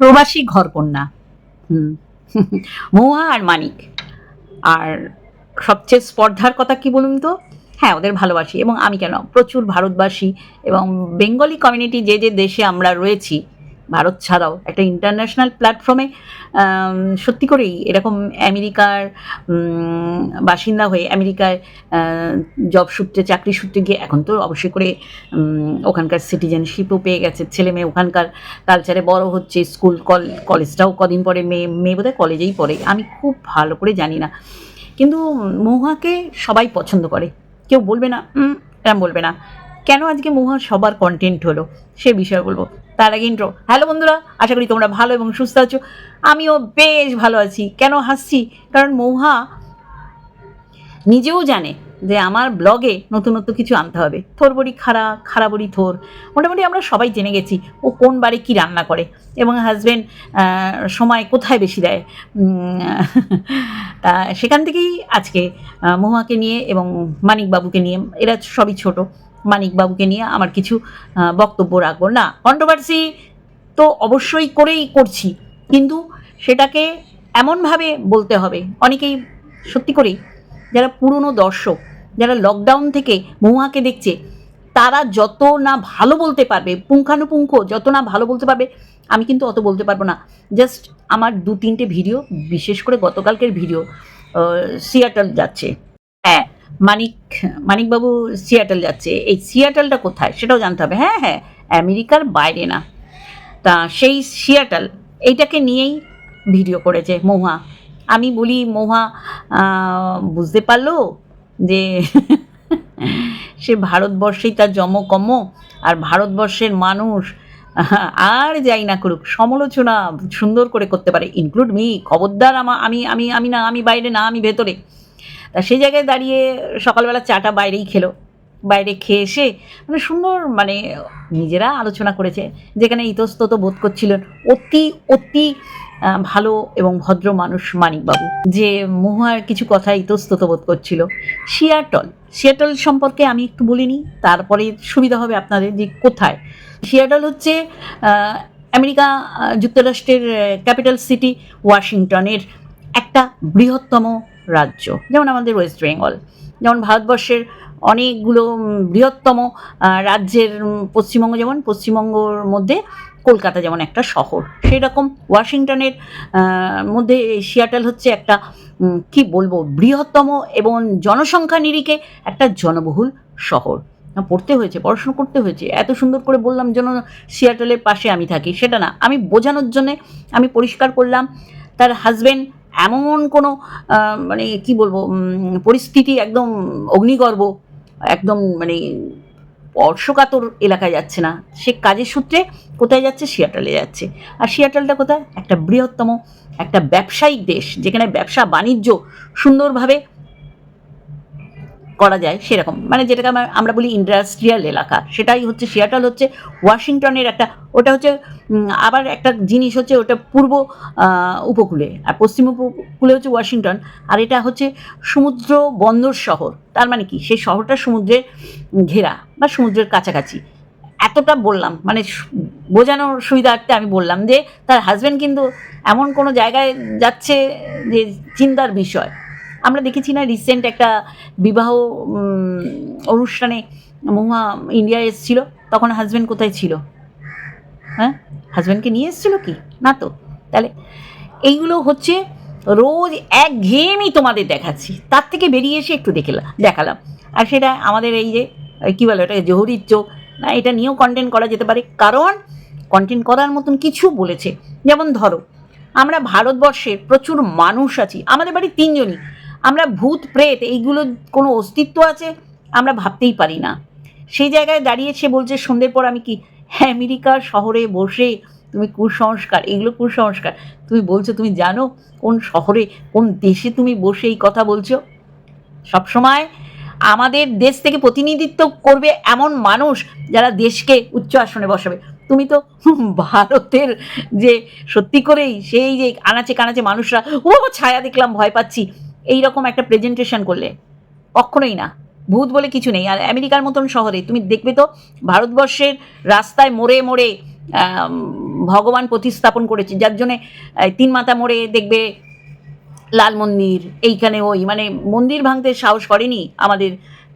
প্রবাসী ঘরকন্যা হুম। মহুয়া আর মানিক। আর সবচেয়ে স্পর্ধার কথা কি বলুন তো? হ্যাঁ ওদের ভালোবাসি এবং আমি কেন? প্রচুর ভারতবাসী এবং বেঙ্গলি কমিউনিটি যে যে দেশে আমরা রয়েছি ভারত ছাড়াও একটা ইন্টারন্যাশনাল প্ল্যাটফর্মে সত্যি করেই এরকম আমেরিকার বাসিন্দা হয়ে আমেরিকায় জব সূত্রে চাকরি সূত্রে গিয়ে এখন তো অবশ্যই করে ওখানকার সিটিজেনশিপও পেয়ে গেছে। ছেলে মেয়ে ওখানকার কালচারে বড় হচ্ছে স্কুল কল কলেজটাও কদিন পরে মেয়ে মেয়ে বোধহয় কলেজেই পড়ে। আমি খুব ভালো করে জানি না। কিন্তু মহুয়াকে সবাই পছন্দ করে। কেউ বলবে না এরম বলবে না? কেন আজকে মহুয়া সবার কন্টেন্ট হলো? সে বিষয়ে বলব। তার আগে ইন্ট্রো হ্যালো বন্ধুরা, আশা করি তোমরা ভালো এবং সুস্থ আছো। আমিও বেশ ভালো আছি। কেন হাসছি? কারণ মৌহা নিজেও জানে যে আমার ব্লগে নতুনত্ব কিছু আনতে হবে। থোর বড়ি খাড়া খারা বড়ি থোর। মোটামুটি আমরা সবাই জেনে গেছি ও কোন বাড়ি কী রান্না করে এবং হাজব্যান্ড সময় কোথায় বেশি দেয়। তা সেখান থেকেই আজকে মহুয়াকে নিয়ে এবং মানিকবাবুকে নিয়ে, এরা সবই ছোট। মানিকবাবুকে নিয়ে আমার কিছু বক্তব্য রাখব। না কন্ট্রোভার্সি তো অবশ্যই করেই করছি, কিন্তু সেটাকে এমনভাবে বলতে হবে, অনেকেই সত্যি করেই, যারা পুরনো দর্শক, যারা লকডাউন থেকে মহুয়াকে দেখছে, তারা যত না ভালো বলতে পারবে, পুঙ্খানুপুঙ্খ যত না ভালো বলতে পারবে, আমি কিন্তু অত বলতে পারব না। জাস্ট আমার দু তিনটে ভিডিও, বিশেষ করে গতকালকের ভিডিও সিয়াটল যাচ্ছে। মানিক, মানিকবাবু সিয়াটল যাচ্ছে। এই সিয়াটলটা কোথায় সেটাও জানতে হবে। হ্যাঁ হ্যাঁ আমেরিকার বাইরে না। তা সেই সিয়াটল এইটাকে নিয়েই ভিডিও করেছে মহুয়া। আমি বলি, মহুয়া বুঝতে পারল যে সে ভারতবর্ষেই তার জমকম আর ভারতবর্ষের মানুষ আর যাই না করুক, সমালোচনা সুন্দর করে করতে পারে। ইনক্লুড মি খবরদার আমা, আমি আমি আমি না, আমি বাইরে না, আমি ভেতরে। তা সেই জায়গায় দাঁড়িয়ে সকালবেলা চাটা বাইরেই খেলো। বাইরে খেয়ে এসে মানে সুন্দর মানে নিজেরা আলোচনা করেছে, যেখানে ইতস্তত বোধ করছিলেন, অতি অতি ভালো এবং ভদ্র মানুষ মানিকবাবু। যে মহুয়ার কিছু কথা ইতস্তত বোধ করছিল। সিয়াটল সিয়াটল সম্পর্কে আমি একটু বলিনি, তারপরে সুবিধা হবে আপনাদের যে কোথায়। সিয়াটল হচ্ছে আমেরিকা যুক্তরাষ্ট্রের ক্যাপিটাল সিটি, ওয়াশিংটনের একটা বৃহত্তম রাজ্য, যেমন আমাদের ওয়েস্ট বেঙ্গল যেমন ভারতবর্ষের অনেকগুলো বৃহত্তম রাজ্যের পশ্চিমবঙ্গ, যেমন পশ্চিমবঙ্গর মধ্যে কলকাতা যেমন একটা শহর। সেই রকম ওয়াশিংটনের মধ্যে সিয়াটল হচ্ছে একটা কি বলব, বৃহত্তম এবং জনসংখ্যা নিরিখে একটা জনবহুল শহর। পড়তে হয়েছে, পড়াশুনো করতে হয়েছে। এত সুন্দর করে বললাম যেন সিয়াটলের পাশে আমি থাকি, সেটা না। আমি বোঝানোর জন্যে আমি পরিষ্কার করলাম, তার হাজবেন্ড এমন কোনো মানে কি বলব পরিস্থিতি একদম অগ্নিগর্ভ, একদম মানে স্পর্শকাতর এলাকায় যাচ্ছে না। সে কাজের সূত্রে কোথায় যাচ্ছে? সিয়াটালে যাচ্ছে। আর সিয়াটালটা কোথায়? একটা বৃহত্তম একটা ব্যবসায়িক দেশ, যেখানে ব্যবসা বাণিজ্য সুন্দরভাবে করা যায় সেরকম। মানে যেটাকে আমরা- বলি ইন্ডাস্ট্রিয়াল এলাকা। সেটাই হচ্ছে সিয়াটল হচ্ছে ওয়াশিংটনের একটা, ওটা হচ্ছে আবার একটা জিনিস হচ্ছে ওটা পূর্ব উপকূলে। আর পশ্চিম উপকূলে হচ্ছে ওয়াশিংটন আর এটা হচ্ছে সমুদ্র বন্দর শহর। তার মানে কি? সেই শহরটা সমুদ্রের ঘেরা বা সমুদ্রের কাছাকাছি। এতটা বললাম মানে বোঝানোর সুবিধার্থে আমি বললাম যে, তার হাজব্যান্ড কিন্তু এমন কোনো জায়গায় যাচ্ছে যে চিন্তার বিষয়। আমরা দেখেছি না রিসেন্ট একটা বিবাহ অনুষ্ঠানে মহুয়া ইন্ডিয়া এসেছিল, তখন হাজব্যান্ড কোথায় ছিল? হ্যাঁ? হাজব্যান্ডকে নিয়ে এসেছিল কি? না তো? তাহলে এইগুলো হচ্ছে রোজ এক ঘেয়েমই তোমাদের দেখাচ্ছি। তার থেকে বেরিয়ে এসে একটু দেখলাম দেখালাম। আর সেটা আমাদের এই যে কী বলে ওটাকে, জহুরির চোখ, না, এটা নিয়েও কন্টেন্ট করা যেতে পারে। কারণ কন্টেন্ট করার মতন কিছু বলেছে। যেমন ধরো, আমরা ভারতবর্ষের প্রচুর মানুষ আছি, আমাদের বাড়ি তিনজনই। আমরা ভূত, প্রেত, এইগুলো কোনো অস্তিত্ব আছে? আমরা ভাবতেই পারি না। সেই জায়গায় দাঁড়িয়ে সে বলছে, সন্ধ্যের পর আমি কি আমেরিকার শহরে বসে তুমি কুসংস্কার, এগুলো কুসংস্কার, তুমি বলছো তুমি জানো কোন শহরে, কোন দেশে তুমি বসে এই কথা বলছো? সবসময় আমাদের দেশ থেকে প্রতিনিধিত্ব করবে এমন মানুষ যারা দেশকে উচ্চ আসনে বসাবে। তুমি তো ভারতের যে সত্যি করেই সেই যে আনাচে কানাচে মানুষরা, ও ছায়া দেখলাম, ভয় পাচ্ছি। এই রকম একটা প্রেজেন্টেশন করলে, কখনোই না। ভূত বলে কিছু নেই। আর আমেরিকার মতন শহরে, তুমি দেখবে তো, ভারতবর্ষের রাস্তায় মোড়ে মোড়ে ভগবান প্রতিস্থাপন করেছে। যার জন্যে তিন মাথা মোড়ে দেখবে লাল মন্দির, এইখানে ওই মানে মন্দির ভাঙতে সাহস করেনি আমাদের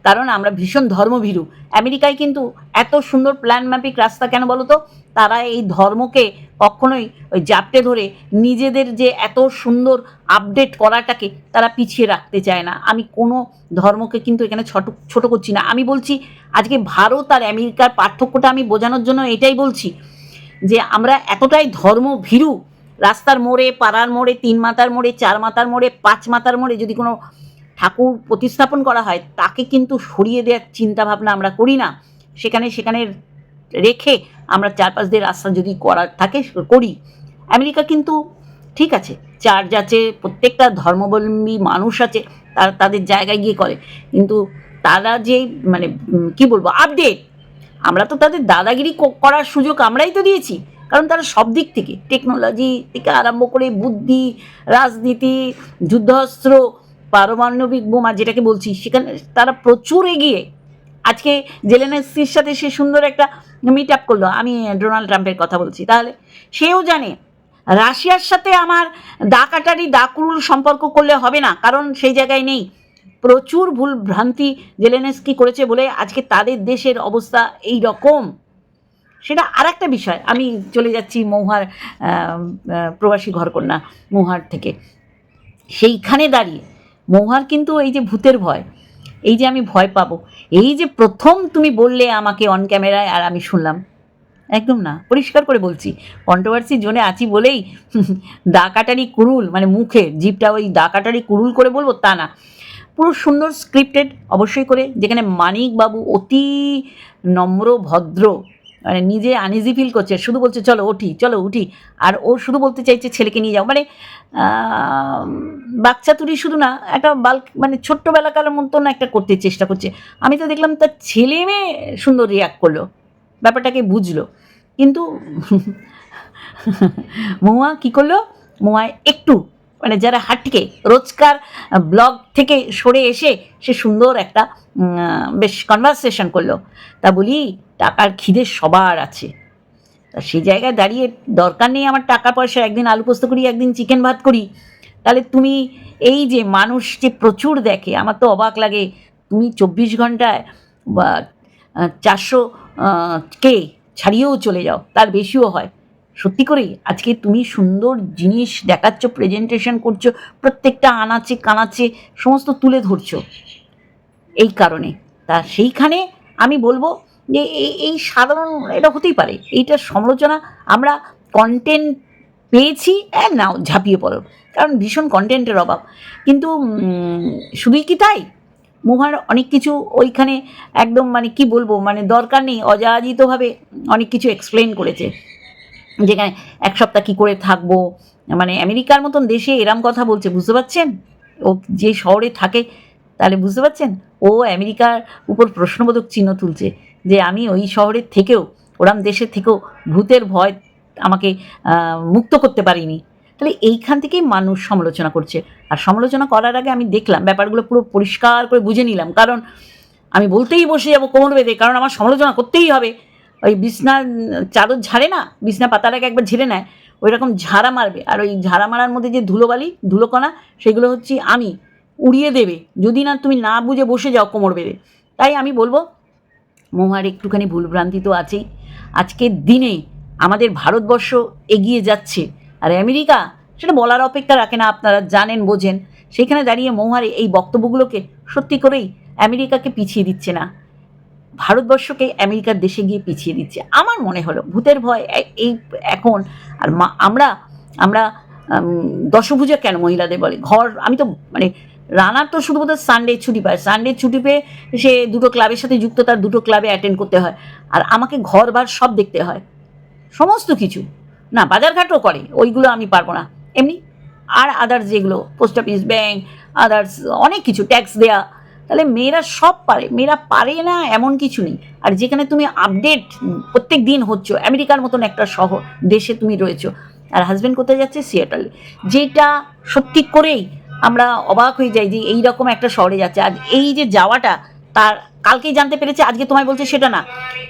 কারণ আমরা ভীষণ ধর্মভীরু। আমেরিকায় কিন্তু এত সুন্দর প্ল্যান ম্যাপিক রাস্তা কেন বলো তো? তারা এই ধর্মকে কখনোই ওই জাপটে ধরে নিজেদের যে এত সুন্দর আপডেট করাটাকে তারা পিছিয়ে রাখতে চায় না। আমি কোনো ধর্মকে কিন্তু এখানে ছোট ছোট করছি না। আমি বলছি, আজকে ভারত আর আমেরিকার পার্থক্যটা আমি বোঝানোর জন্য এটাই বলছি যে আমরা এতটাই ধর্মভীরু। রাস্তার মোড়ে, পাড়ার মোড়ে, তিন মাথার মোড়ে, চার মাথার মোড়ে, পাঁচ মাথার মোড়ে যদি কোনো ঠাকুর প্রতিস্থাপন করা হয়, তাকে কিন্তু সরিয়ে দেওয়ার চিন্তা ভাবনা আমরা করি না। সেখানে সেখানে রেখে আমরা চারপাশ দিয়ে রাস্তা যদি করার থাকে করি। আমেরিকা কিন্তু ঠিক আছে, চার্চ আছে, প্রত্যেকটা ধর্মাবলম্বী মানুষ আছে, তারা তাদের জায়গায় গিয়ে করে। কিন্তু তারা যে মানে কি বলব আপডেট আমরা তো তাদের দাদাগিরি করার সুযোগ আমরাই তো দিয়েছি। কারণ তারা সব দিক থেকে টেকনোলজি থেকে আরম্ভ করে বুদ্ধি, রাজনীতি যুদ্ধাস্ত্র পারমাণবিক বোমা যেটাকে বলছি, সেখানে তারা প্রচুর এগিয়ে আজকে জেলেনস্কির সাথে সে সুন্দর একটা মিট আপ করল। আমি ডোনাল্ড ট্রাম্পের কথা বলছি। তাহলে সেও জানে, রাশিয়ার সাথে আমার দা কাটারি দা কুরুল সম্পর্ক করলে হবে না, কারণ সেই জায়গায় নেই। প্রচুর ভুল ভ্রান্তি জেলেনস্কি করেছে বলে আজকে তাদের দেশের অবস্থা এই রকম সেটা আর একটা বিষয়। আমি চলে যাচ্ছি মৌহার প্রবাসী ঘরকন্যা মৌহার থেকে। সেইখানে দাঁড়িয়ে মৌহার কিন্তু এই যে ভূতের ভয়, এই যে আমি ভয় পাবো, এই যে প্রথম তুমি বললে আমাকে অন ক্যামেরায় আর আমি শুনলাম, একদম না, পরিষ্কার করে বলছি কন্ট্রোভার্সি জোনে আছি বলেই দা কাটারি কুরুল মানে মুখের জিপটা ওই দা কাটারি কুরুল করে বলব তা না, পুরো সুন্দর স্ক্রিপ্টেড অবশ্যই করে, যেখানে মানিক বাবু অতি নম্র, ভদ্র মানে নিজে আনইজি ফিল করছে, শুধু বলছে, চলো, উঠি চলো, উঠি। আর ও শুধু বলতে চাইছে, ছেলেকে নিয়ে যাও। মানে বাচ্চা তুরি শুধু না, একটা বাল্ক মানে ছোট্টবেলাকার মতন একটা করতে চেষ্টা করছে। আমি তো দেখলাম তার ছেলে মেয়ে সুন্দর রিয়াক্ট করল, ব্যাপারটাকে বুঝলো। কিন্তু, মহুয়া কী করল? মহুয়া একটু মানে যারা হাটকে রোজকার ব্লগ থেকে সরে এসে সে সুন্দর একটা বেশ কনভারসেশন করল। তা বলি, টাকার খিদে সবার আছে। তা সেই জায়গায় দাঁড়িয়ে দরকার নেই আমার টাকা পয়সা, একদিন আলু পোস্ত করি, একদিন চিকেন ভাত করি। তাহলে তুমি এই যে মানুষ যে প্রচুর দেখে, আমার তো অবাক লাগে, তুমি চব্বিশ ঘন্টায় বা চারশো কে ছাড়িয়েও চলে যাও, তার বেশিও হয়। সত্যি করেই, আজকে তুমি সুন্দর জিনিস দেখাচ্ছ প্রেজেন্টেশন করছ, প্রত্যেকটা আনাচে কানাচে সমস্ত তুলে ধরছো। এই কারণে। তা সেইখানে আমি বলব যে এই এই সাধারণ এটা হতেই পারে। এইটার সমালোচনা, আমরা কন্টেন্ট পেয়েছি নাও ঝাঁপিয়ে পড়ো। কারণ ভীষণ কন্টেন্টের অভাব। কিন্তু শুধুই কি তাই? মুহার অনেক কিছু ওইখানে একদম মানে কি বলব মানে দরকার নেই অযাচিতভাবে অনেক কিছু এক্সপ্লেন করেছে। যেখানে এক সপ্তাহ কী করে থাকব? মানে আমেরিকার মতন দেশে এরম কথা বলছে, বুঝতে পারছেন? ও যে শহরে থাকে, তাহলে বুঝতে পারছেন? ও আমেরিকার উপর প্রশ্নবোধক চিহ্ন তুলছে যে আমি ওই শহরের থেকেও, ওরাম দেশের থেকেও ভূতের ভয় আমাকে মুক্ত করতে পারিনি। তাহলে এইখান থেকেই মানুষ সমালোচনা করছে। আর সমালোচনা করার আগে আমি দেখলাম, ব্যাপারগুলো পুরো পরিষ্কার করে বুঝে নিলাম। কারণ আমি বলতেই বসে যাব কোমর বেঁধে, কারণ আমার সমালোচনা করতেই হবে। ওই বিছনা, চাদর ঝাড়ে না, বিছনা পাতাটাকে একবার ঝেড়ে নেয় ওই রকম ঝাড়া মারবে। আর ওই ঝাড়া মারার মধ্যে যে ধুলোবালি, ধুলোকণা, সেগুলো হচ্ছে আমি উড়িয়ে দেবে। যদি না তুমি না বুঝে বসে যাও কোমর বেঁধে। তাই আমি বলব, মহুয়ার একটুখানি ভুলভ্রান্তি তো আছেই। আজকের দিনে আমাদের ভারতবর্ষ এগিয়ে যাচ্ছে। আর আমেরিকা, সেটা বলার অপেক্ষা রাখে না, আপনারা জানেন, বোঝেন। সেখানে দাঁড়িয়ে মহুয়ার এই বক্তব্যগুলোকে সত্যি করেই আমেরিকাকে পিছিয়ে দিচ্ছে না। ভারতবর্ষকে আমেরিকার দেশে গিয়ে পিছিয়ে দিচ্ছে। আমার মনে হলো ভূতের ভয় এই এখন আর আমরা আমরা দশভূজা কেন মহিলাদের বলে? ঘর, আমি তো মানে রানার তো শুধুমাত্র সানডে ছুটি পায়। সানডে ছুটি পেয়ে সে দুটো ক্লাবের সাথে যুক্ত, তার দুটো ক্লাবে অ্যাটেন্ড করতে হয়। আর আমাকে ঘর বার সব দেখতে হয়। সমস্ত কিছু। না, বাজারঘাটও করে, ওইগুলো আমি পারব না। এমনি, আর আদার্স যেগুলো পোস্ট অফিস ব্যাংক আদার্স অনেক কিছু ট্যাক্স দেয়া তাহলে মেয়েরা সব পারে, মেয়েরা পারে না এমন কিছু নেই। আর যেখানে তুমি আপডেট প্রত্যেক দিন হচ্ছ, আমেরিকার মতন একটা শহর, দেশে তুমি রয়েছো। আর হাজব্যান্ড কোথায় যাচ্ছে? সিয়াটলে যেটা সত্যি করেই আমরা অবাক হয়ে যাই যে এই রকম একটা শহরে যাচ্ছে। আর এই যে যাওয়াটা, তার কালকেই জানতে পেরেছে, আজকে তোমায় বলছে সেটা না।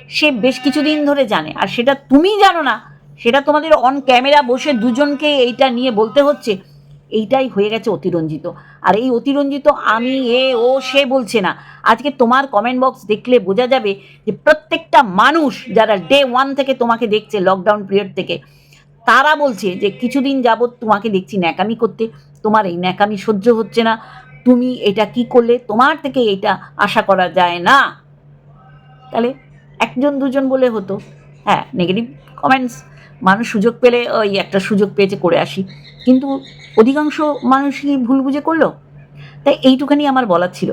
সে বেশ কিছুদিন ধরে জানে। আর সেটা তুমি জানো না, সেটা তোমাদের অন ক্যামেরা বসে দুজনকে এইটা নিয়ে বলতে হচ্ছে। এইটাই হয়ে গেছে অতিরঞ্জিত। আর এই অতিরঞ্জিত আমি, এ, ও, সে বলছে না। আজকে তোমার কমেন্ট বক্স দেখলে বোঝা যাবে যে প্রত্যেকটা মানুষ যারা ডে ওয়ান থেকে তোমাকে দেখছে লকডাউন পিরিয়ড থেকে, তারা বলছে যে কিছুদিন যাবৎ তোমাকে দেখছি ন্যাকামি করতে। তোমার এই ন্যাকামি সহ্য হচ্ছে না। তুমি এটা কি করলে? তোমার থেকে এটা আশা করা যায় না। তাহলে একজন, দুজন বলে হতো। হ্যাঁ নেগেটিভ কমেন্টস মানুষ সুযোগ পেলে, ওই একটা সুযোগ পেয়েছে, করে আসি। কিন্তু অধিকাংশ মানুষই ভুল বুঝে করল? তাই এইটুখানি আমার বলার ছিল।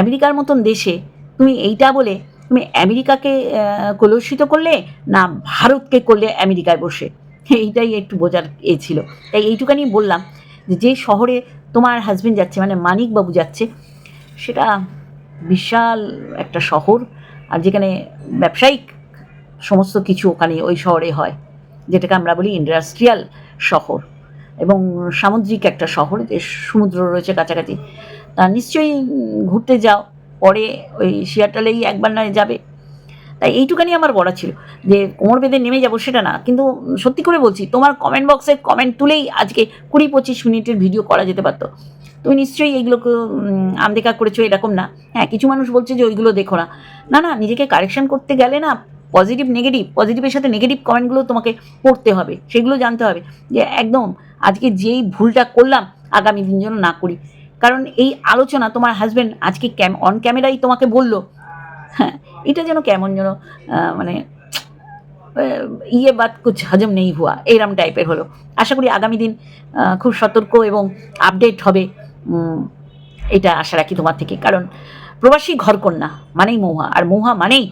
আমেরিকার মতন দেশে তুমি এইটা বলে তুমি আমেরিকাকে কলুষিত করলে না ভারতকে করলে আমেরিকায় বসে? এইটাই একটু বোঝার এ ছিল। তাই এইটুখানি বললাম যে শহরে তোমার হাজবেন্ড যাচ্ছে মানে মানিকবাবু যাচ্ছে, সেটা বিশাল একটা শহর, আর যেখানে ব্যবসায়িক সমস্ত কিছু ওখানে ওই শহরে হয়, যেটাকে আমরা বলি ইন্ডাস্ট্রিয়াল শহর। এবং সামুদ্রিক একটা শহর, যে সমুদ্র রয়েছে কাছাকাছি। তা নিশ্চয়ই ঘুরতে যাও, পরে ওই সিয়াটালেই একবার নয় যাবে। তাই এইটুখানি আমার বলা ছিল, যে কোমর বেঁধে নেমে যাব সেটা না, কিন্তু সত্যি করে বলছি, তোমার কমেন্ট বক্সে কমেন্ট তুলেই আজকে কুড়ি পঁচিশ মিনিটের ভিডিও করা যেতে পারতো। তুমি নিশ্চয়ই এইগুলোকে আমদেকা করেছ এরকম না। হ্যাঁ কিছু মানুষ বলছে যে ওইগুলো দেখো না। না না, নিজেকে কারেকশন করতে গেলে না পজিটিভ নেগেটিভ পজিটিভের সাথে নেগেটিভ কমেন্টগুলো তোমাকে পড়তে হবে, সেগুলো জানতে হবে। যে একদম আজকে যেই ভুলটা করলাম, আগামী দিন যেন না করি। কারণ এই আলোচনা তোমার হাজবেন্ড আজকে ক্যাম অন ক্যামেরাই তোমাকে বলল। হ্যাঁ এটা যেন কেমন যেন মানে ইয়ে বাদ কুছ হজম নেই হুয়া এইরকম টাইপের হলো। আশা করি আগামী দিন খুব সতর্ক এবং আপডেট হবে এটা আশা রাখি তোমার থেকে। কারণ প্রবাসী ঘরকন্যা মানেই মৌহা আর মৌহা মানেই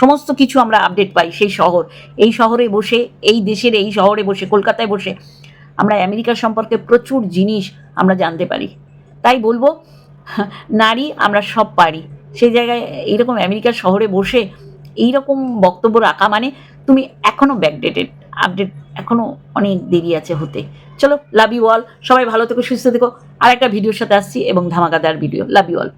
সমস্ত কিছু আমরা আপডেট পাই সেই শহর। এই শহরে বসে, এই দেশের এই শহরে বসে, কলকাতায় বসে আমরা আমেরিকা সম্পর্কে প্রচুর জিনিস আমরা জানতে পারি। তাই বলব, নারী আমরা সব পারি। সেই জায়গায় এইরকম আমেরিকার শহরে বসে এইরকম বক্তব্য রাখা মানে তুমি এখনও ব্যাকডেটেড আপডেট এখনও অনেক দেরি আছে হতে। চলো লাভ ইউ অল সবাই ভালো থেকো, সুস্থ থেকো। আর একটা ভিডিওর সাথে আসছি এবং ধামাকাদার ভিডিও লাভ ইউ অল